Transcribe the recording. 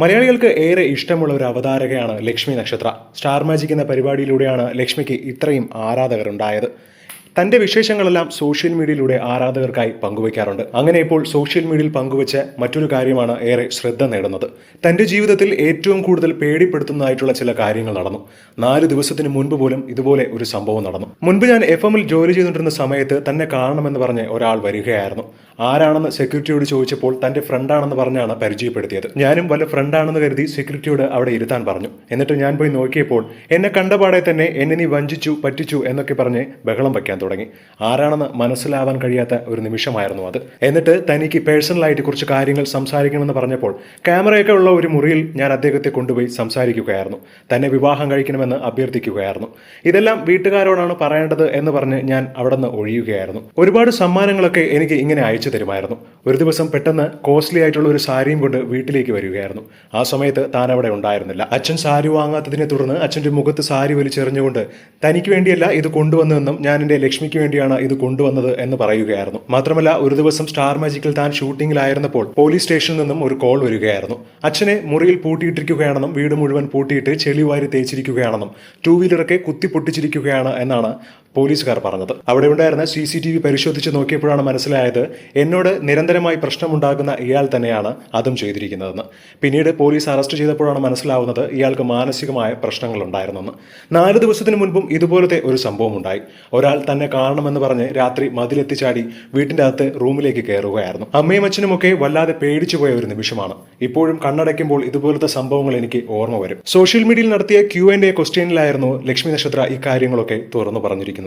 മലയാളികൾക്ക് ഏറെ ഇഷ്ടമുള്ള ഒരു അവതാരകയാണ് ലക്ഷ്മി നക്ഷത്ര. സ്റ്റാർ മാജിക് എന്ന പരിപാടിയിലൂടെയാണ് ലക്ഷ്മിക്ക് ഇത്രയും ആരാധകർ ഉണ്ടായത് തന്റെ വിശേഷങ്ങളെല്ലാം സോഷ്യൽ മീഡിയയിലൂടെ ആരാധകർക്കായി പങ്കുവയ്ക്കാറുണ്ട്. അങ്ങനെ ഇപ്പോൾ സോഷ്യൽ മീഡിയയിൽ പങ്കുവച്ച മറ്റൊരു കാര്യമാണ് ഏറെ ശ്രദ്ധ നേടുന്നത്. തന്റെ ജീവിതത്തിൽ ഏറ്റവും കൂടുതൽ പേടിപ്പെടുത്തുന്നതായിട്ടുള്ള ചില കാര്യങ്ങൾ നടന്നു. നാല് ദിവസത്തിന് മുൻപ് പോലും ഇതുപോലെ ഒരു സംഭവം നടന്നു. മുൻപ് ഞാൻ എഫ് എമ്മിൽ ജോലി ചെയ്തുകൊണ്ടിരുന്ന സമയത്ത് തന്നെ കാണണമെന്ന് പറഞ്ഞ് ഒരാൾ വരികയായിരുന്നു. ആരാണെന്ന് സെക്യൂരിറ്റിയോട് ചോദിച്ചപ്പോൾ തന്റെ ഫ്രണ്ടാണെന്ന് പറഞ്ഞാണ് പരിചയപ്പെടുത്തിയത്. ഞാനും വല്ല ഫ്രണ്ടാണെന്ന് കരുതി സെക്യൂരിറ്റിയോട് അവിടെ ഇരുത്താൻ പറഞ്ഞു. എന്നിട്ട് ഞാൻ പോയി നോക്കിയപ്പോൾ എന്നെ കണ്ടപാടെ തന്നെ എന്നെ നീ വഞ്ചിച്ചു പറ്റിച്ചു എന്നൊക്കെ പറഞ്ഞ് ബഹളം വയ്ക്കാൻ തുടങ്ങി. ആരാണെന്ന് മനസ്സിലാവാൻ കഴിയാത്ത ഒരു നിമിഷമായിരുന്നു അത്. എന്നിട്ട് തനിക്ക് പേഴ്സണലായിട്ട് കുറച്ച് കാര്യങ്ങൾ സംസാരിക്കണമെന്ന് പറഞ്ഞപ്പോൾ ക്യാമറയൊക്കെ ഉള്ള ഒരു മുറിയിൽ ഞാൻ അദ്ദേഹത്തെ കൊണ്ടുപോയി സംസാരിക്കുകയായിരുന്നു. തന്നെ വിവാഹം കഴിക്കണമെന്ന് അഭ്യർത്ഥിക്കുകയായിരുന്നു. ഇതെല്ലാം വീട്ടുകാരോടാണ് പറയേണ്ടത് എന്ന് പറഞ്ഞ് ഞാൻ അവിടെ നിന്ന് ഒഴിയുകയായിരുന്നു. ഒരുപാട് സമ്മാനങ്ങളൊക്കെ എനിക്ക് ഇങ്ങനെ അയച്ചു തരുമായിരുന്നു. ഒരു ദിവസം പെട്ടെന്ന് കോസ്റ്റ്ലി ആയിട്ടുള്ള ഒരു സാരിയും കൊണ്ട് വീട്ടിലേക്ക് വരികയായിരുന്നു. ആ സമയത്ത് താൻ അവിടെ ഉണ്ടായിരുന്നില്ല. അച്ഛൻ സാരി വാങ്ങാത്തതിനെ തുടർന്ന് അച്ഛന്റെ മുഖത്ത് സാരി വലിച്ചെറിഞ്ഞുകൊണ്ട് തനിക്ക് വേണ്ടിയല്ല ഇത് കൊണ്ടുവന്നതെന്നും ഞാൻ എന്റെ ലക്ഷ്മിക്ക് വേണ്ടിയാണ് ഇത് കൊണ്ടുവന്നത് എന്ന് പറയുകയായിരുന്നു. മാത്രമല്ല ഒരു ദിവസം സ്റ്റാർ മാജിക്കിൽ താൻ ഷൂട്ടിങ്ങിലായിരുന്നപ്പോൾ പോലീസ് സ്റ്റേഷനിൽ നിന്നും ഒരു കോൾ വരികയായിരുന്നു. അച്ഛനെ മുറിയിൽ പൂട്ടിയിട്ടിരിക്കുകയാണെന്നും വീട് മുഴുവൻ പൂട്ടിയിട്ട് ചെളി വാരി തേച്ചിരിക്കുകയാണെന്നും ടൂ വീലറൊക്കെ കുത്തി പൊട്ടിച്ചിരിക്കുകയാണ് എന്നാണ് പോലീസുകാർ പറഞ്ഞത്. അവിടെ ഉണ്ടായിരുന്ന സി സി ടി വി പരിശോധിച്ച് നോക്കിയപ്പോഴാണ് മനസ്സിലായത് എന്നോട് നിരന്തരമായി പ്രശ്നമുണ്ടാകുന്ന ഇയാൾ തന്നെയാണ് അതും ചെയ്തിരിക്കുന്നതെന്ന്. പിന്നീട് പോലീസ് അറസ്റ്റ് ചെയ്തപ്പോഴാണ് മനസ്സിലാവുന്നത് ഇയാൾക്ക് മാനസികമായ പ്രശ്നങ്ങളുണ്ടായിരുന്നെന്ന്. നാല് ദിവസത്തിന് മുൻപും ഇതുപോലത്തെ ഒരു സംഭവം ഉണ്ടായി. ഒരാൾ തന്നെ കാണണമെന്ന് പറഞ്ഞ് രാത്രി മതിലെത്തിച്ചാടി വീട്ടിന്റെ അകത്ത് റൂമിലേക്ക് കയറുകയായിരുന്നു. അമ്മയും അച്ഛനുമൊക്കെ വല്ലാതെ പേടിച്ചു പോയ ഒരു നിമിഷമാണ്. ഇപ്പോഴും കണ്ണടയ്ക്കുമ്പോൾ ഇതുപോലത്തെ സംഭവങ്ങൾ എനിക്ക് ഓർമ്മ വരും. സോഷ്യൽ മീഡിയയിൽ നടത്തിയ ക്യു ആൻഡ് എ ക്വസ്റ്റ്യനിലായിരുന്നു ലക്ഷ്മി നക്ഷത്ര ഇക്കാര്യങ്ങളൊക്കെ തുറന്നു പറഞ്ഞിരിക്കുന്നത്.